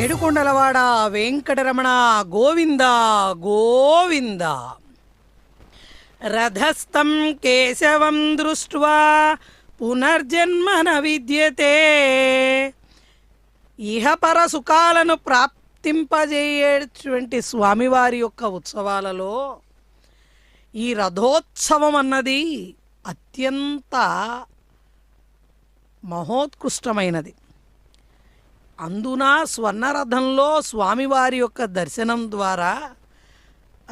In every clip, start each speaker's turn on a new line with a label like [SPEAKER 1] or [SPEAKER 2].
[SPEAKER 1] ఏడుకొండలవాడ వెంకటరమణ గోవింద గోవింద. రథస్థం కేశవం దృష్ట్వా పునర్జన్మన విద్యతే. ఇహపర సుఖాలను ప్రాప్తింపజేయటువంటి స్వామివారి యొక్క ఉత్సవాలలో ఈ రథోత్సవం అన్నది అత్యంత మహోత్కృష్టమైనది. అందున స్వర్ణరథంలో స్వామివారి యొక్క దర్శనం ద్వారా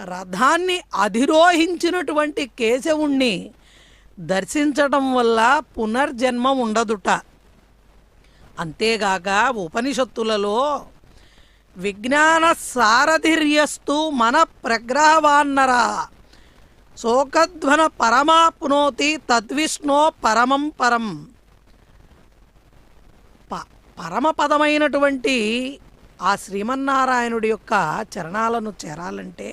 [SPEAKER 1] రథాన్ని అధిరోహించినటువంటి కేశవుణ్ణి దర్శించటం వల్ల పునర్జన్మ ఉండదుట. అంతేగాక ఉపనిషత్తులలో విజ్ఞాన సారథిర్యస్తు మన ప్రగ్రహవాన్నర. శోకధ్వన పరమాప్నోతి తద్విష్ణో పరమం పరం. పరమపదమైనటువంటి ఆ శ్రీమన్నారాయణుడి యొక్క చరణాలను చేరాలంటే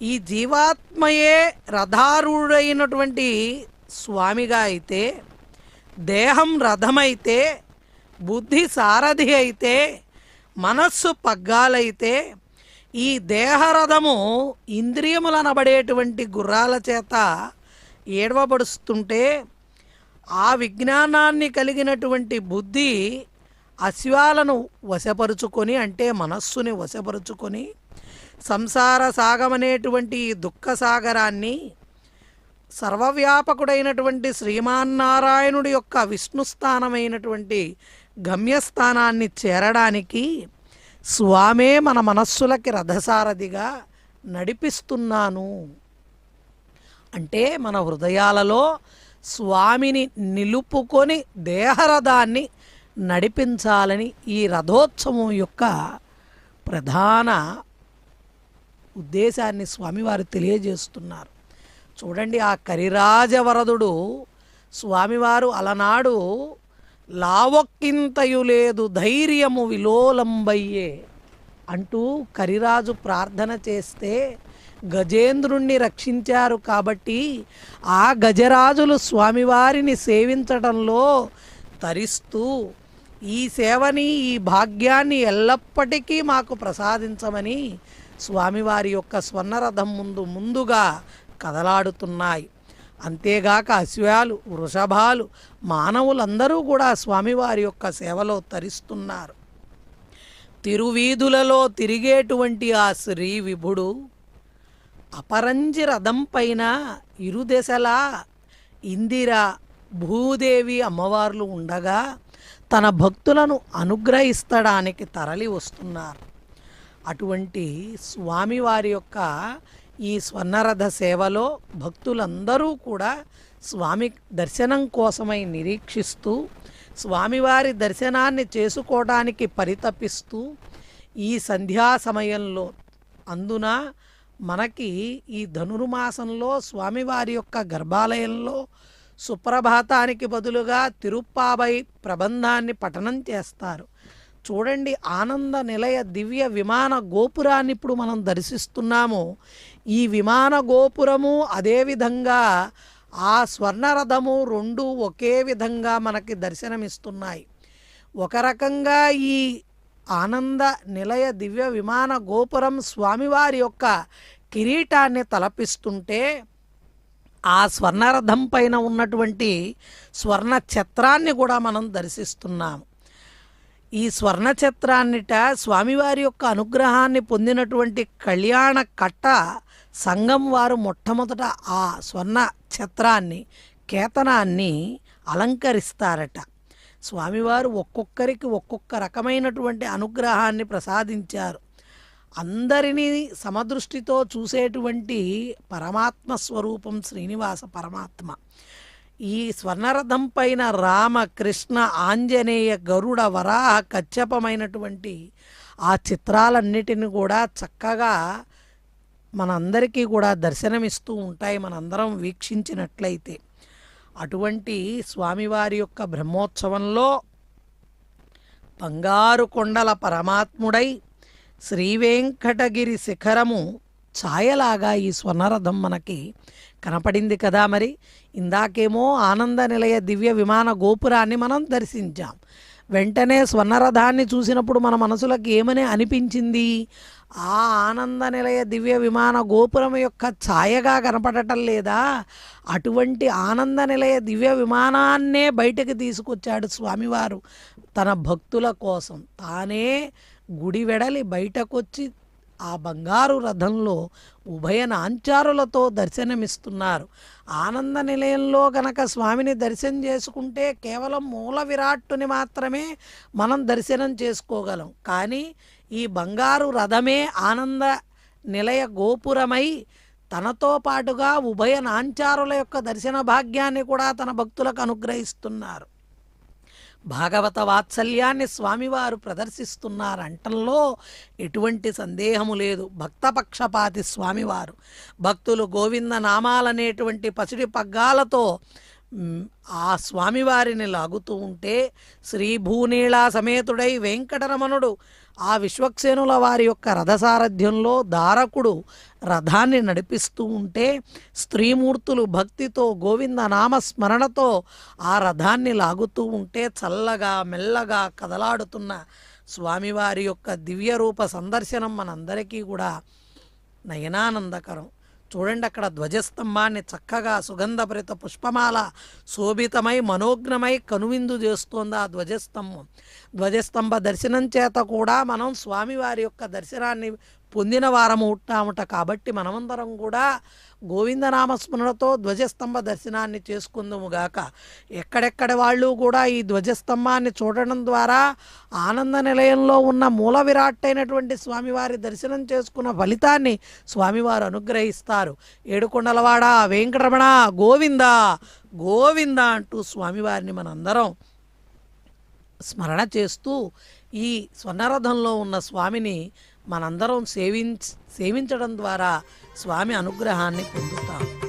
[SPEAKER 1] ఈ జీవాత్మయే రథారూఢైనటువంటి స్వామిగా అయితే దేహం రథమైతే బుద్ధి సారథి అయితే మనస్సు పగ్గాలైతే ఈ దేహరథము ఇంద్రియములనబడేటువంటి గుర్రాల చేత ఏడవబడుస్తుంటే ఆ విజ్ఞానాన్ని కలిగినటువంటి బుద్ధి అశ్వాలను వశపరుచుకొని అంటే మనస్సుని వశపరుచుకొని సంసార సాగమనేటువంటి దుఃఖ సాగరాన్ని సర్వవ్యాపకుడైనటువంటి శ్రీమాన్నారాయణుడి యొక్క విష్ణుస్థానమైనటువంటి గమ్యస్థానాన్ని చేరడానికి స్వామే మన మనస్సులకి రథసారథిగా నడిపిస్తున్నాను. అంటే మన హృదయాలలో స్వామిని నిలుపుకొని దేహరథాన్ని నడిపించాలని ఈ రథోత్సవం యొక్క ప్రధాన ఉద్దేశాన్ని స్వామివారు తెలియజేస్తున్నారు. చూడండి ఆ కరిరాజవరదుడు స్వామివారు అలనాడు లావొక్కింతయు లేదు ధైర్యము విలోలంబయ్యే అంటూ కరిరాజు ప్రార్థన చేస్తే గజేంద్రుణ్ణి రక్షించారు కాబట్టి ఆ గజరాజులు స్వామివారిని సేవించడంలో తరిస్తూ ఈ సేవని ఈ భాగ్యాన్ని ఎల్లప్పటికీ మాకు ప్రసాదించమని స్వామివారి యొక్క స్వర్ణరథం ముందు ముందుగా కదలాడుతున్నాయి. అంతేగాక అశ్వాలు వృషభాలు మానవులందరూ కూడా స్వామివారి యొక్క సేవలో తరిస్తున్నారు. తిరువీధులలో తిరిగేటువంటి ఆ శ్రీ విభుడు అపరంజి రథం పైన ఇరుదెశలా ఇందిర భూదేవి అమ్మవార్లు ఉండగా తన భక్తులను అనుగ్రహిస్తడానికి తరలి వస్తున్నారు. అటువంటి స్వామివారి యొక్క ఈ స్వర్ణరథ సేవలో భక్తులందరూ కూడా స్వామి దర్శనం కోసమై నిరీక్షిస్తూ స్వామివారి దర్శనాన్ని చేసుకోవడానికి పరితపిస్తూ ఈ సంధ్యా సమయంలో అందున మనకి ఈ ధనుర్మాసంలో స్వామివారి యొక్క గర్భాలయంలో సుప్రభాతానికి బదులుగా తిరుప్పాబై ప్రబంధాన్ని పఠనం చేస్తారు. చూడండి ఆనంద నిలయ దివ్య విమాన గోపురాన్ని ఇప్పుడు మనం దర్శిస్తున్నాము. ఈ విమాన గోపురము అదేవిధంగా ఆ స్వర్ణరథము రెండు ఒకే విధంగా మనకి దర్శనమిస్తున్నాయి. ఒక రకంగా ఈ ఆనంద నిలయ దివ్య విమాన గోపురం స్వామివారి యొక్క కిరీటాన్ని తలపిస్తుంటే ఆ స్వర్ణరథం పైన ఉన్నటువంటి స్వర్ణ ఛత్రాన్ని కూడా మనం దర్శిస్తున్నాము. ఈ స్వర్ణఛత్రాన్నిట స్వామివారి యొక్క అనుగ్రహాన్ని పొందినటువంటి కళ్యాణ కట్ట సంఘం వారు మొట్టమొదట ఆ స్వర్ణ ఛత్రాన్ని కేతనాన్ని అలంకరిస్తారట. స్వామివారు ఒక్కొక్కరికి ఒక్కొక్క రకమైనటువంటి అనుగ్రహాన్ని ప్రసాదించారు. అందరినీ సమదృష్టితో చూసేటువంటి పరమాత్మ స్వరూపం శ్రీనివాస పరమాత్మ. ఈ స్వర్ణరథం పైన రామ కృష్ణ ఆంజనేయ గరుడ వరాహ కచ్చపమైనటువంటి ఆ చిత్రాలన్నిటిని కూడా చక్కగా మనందరికీ కూడా దర్శనమిస్తూ ఉంటాయి మనందరం వీక్షించినట్లయితే. అటువంటి స్వామివారి యొక్క బ్రహ్మోత్సవంలో బంగారు కొండల పరమాత్ముడై శ్రీవేంకటగిరి శిఖరము ఛాయలాగా ఈ స్వర్ణరథం మనకి కనపడింది కదా మరి. ఇందాకేమో ఆనంద నిలయ దివ్య విమాన గోపురాన్ని మనం దర్శించాం. వెంటనే స్వర్ణరథాన్ని చూసినప్పుడు మన మనసులకు ఏమని అనిపించింది? ఆ ఆనంద నిలయ దివ్య విమాన గోపురం యొక్క ఛాయగా కనపడటం లేదా? అటువంటి ఆనంద నిలయ దివ్య విమానాన్నే బయటకు తీసుకొచ్చాడు స్వామివారు తన భక్తుల కోసం. తానే గుడి వెడలి బయటకొచ్చి ఆ బంగారు రథంలో ఉభయ నాంచారులతో దర్శనమిస్తున్నారు. ఆనంద నిలయంలో గనక స్వామిని దర్శనం చేసుకుంటే కేవలం మూల విరాట్టుని మాత్రమే మనం దర్శనం చేసుకోగలం. కానీ ఈ బంగారు రథమే ఆనంద నిలయ గోపురమై తనతో పాటుగా ఉభయ నాంచారుల యొక్క దర్శన భాగ్యాన్ని కూడా తన భక్తులకు అనుగ్రహిస్తున్నారు. భాగవత వాత్సల్యాన్ని స్వామివారు ప్రదర్శిస్తున్నారంటంలో ఎటువంటి సందేహము లేదు. భక్తపక్షపాతి స్వామివారు. భక్తులు గోవింద నామాలనేటువంటి పసిడి పగ్గాలతో ఆ స్వామివారిని లాగుతూ ఉంటే శ్రీ భూనీళా సమేతుడై వెంకటరమణుడు ఆ విశ్వక్సేనుల వారి యొక్క రథసారథ్యంలో దారకుడు రథాన్ని నడిపిస్తూ ఉంటే స్త్రీమూర్తులు భక్తితో గోవింద నామస్మరణతో ఆ రథాన్ని లాగుతూ ఉంటే చల్లగా మెల్లగా కదలాడుతున్న స్వామివారి యొక్క దివ్య రూప సందర్శనం మనందరికీ కూడా నయనానందకరం. చూడండి అక్కడ ధ్వజస్తంభాన్ని చక్కగా సుగంధభరిత పుష్పమాల శోభితమై మనోజ్ఞమై కనువిందు చేస్తోంది ఆ ధ్వజస్తంభం. ధ్వజస్తంభ దర్శనం చేత కూడా మనం స్వామివారి యొక్క దర్శనాన్ని పొందిన వారము ఉంటామట. కాబట్టి మనమందరం కూడా గోవిందనామస్మరణతో ధ్వజస్తంభ దర్శనాన్ని చేసుకుందుముగాక ఎక్కడెక్కడ వాళ్ళు కూడా ఈ ధ్వజస్తంభాన్ని చూడడం ద్వారా ఆనంద నిలయంలో ఉన్న మూల విరాట్ అయినటువంటి స్వామివారి దర్శనం చేసుకున్న ఫలితాన్ని స్వామివారు అనుగ్రహిస్తారు. ఏడుకొండలవాడ వెంకటరమణ గోవింద గోవింద అంటూ స్వామివారిని మనందరం స్మరణ చేస్తూ ఈ స్వర్ణరథంలో ఉన్న స్వామిని మనందరం సేవించ సేవించడం ద్వారా స్వామి అనుగ్రహాన్ని పొందుతాం.